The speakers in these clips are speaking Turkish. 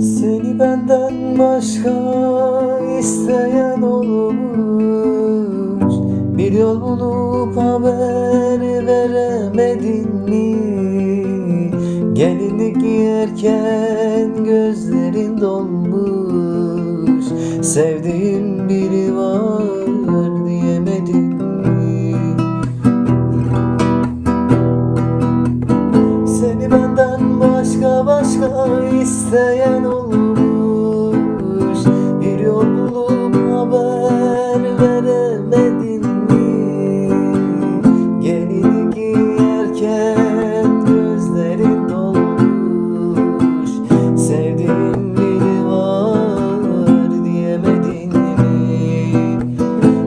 Seni benden başka isteyen olmuş Bir yol bulup haber veremedin mi? Gelinlik giyerken gözlerin dolmuş Sevdiğim biri var isteyen olmuş Bir yol bulup haber veremedin mi? Gelini giyerken gözlerin dolmuş Sevdiğim biri var diyemedin mi?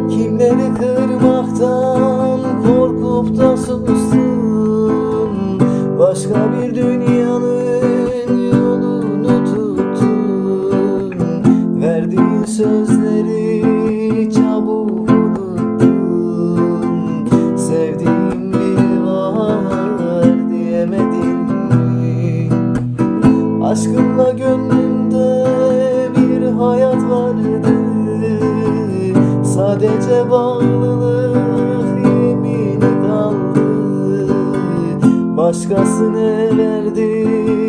Kimleri kırmaktan korkup da sustun Başka bir dünyanın sözleri çabuk unuttun. Sevdiğim biri var diyemedin mi? Aşkınla gönlümde bir hayat vardı. Sadece bağlılık yemini kaldı Başkasını verdi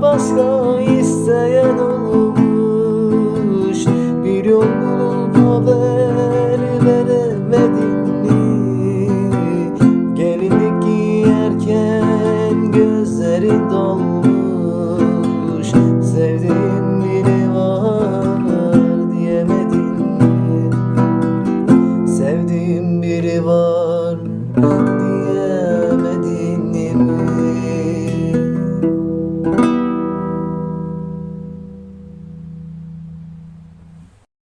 başka isteyen olmuş Bir yol bulup haber veremedin mi? Gelinlik giyerken gözlerin dolmuş Sevdiğim biri var diyemedin mi? Sevdiğim biri var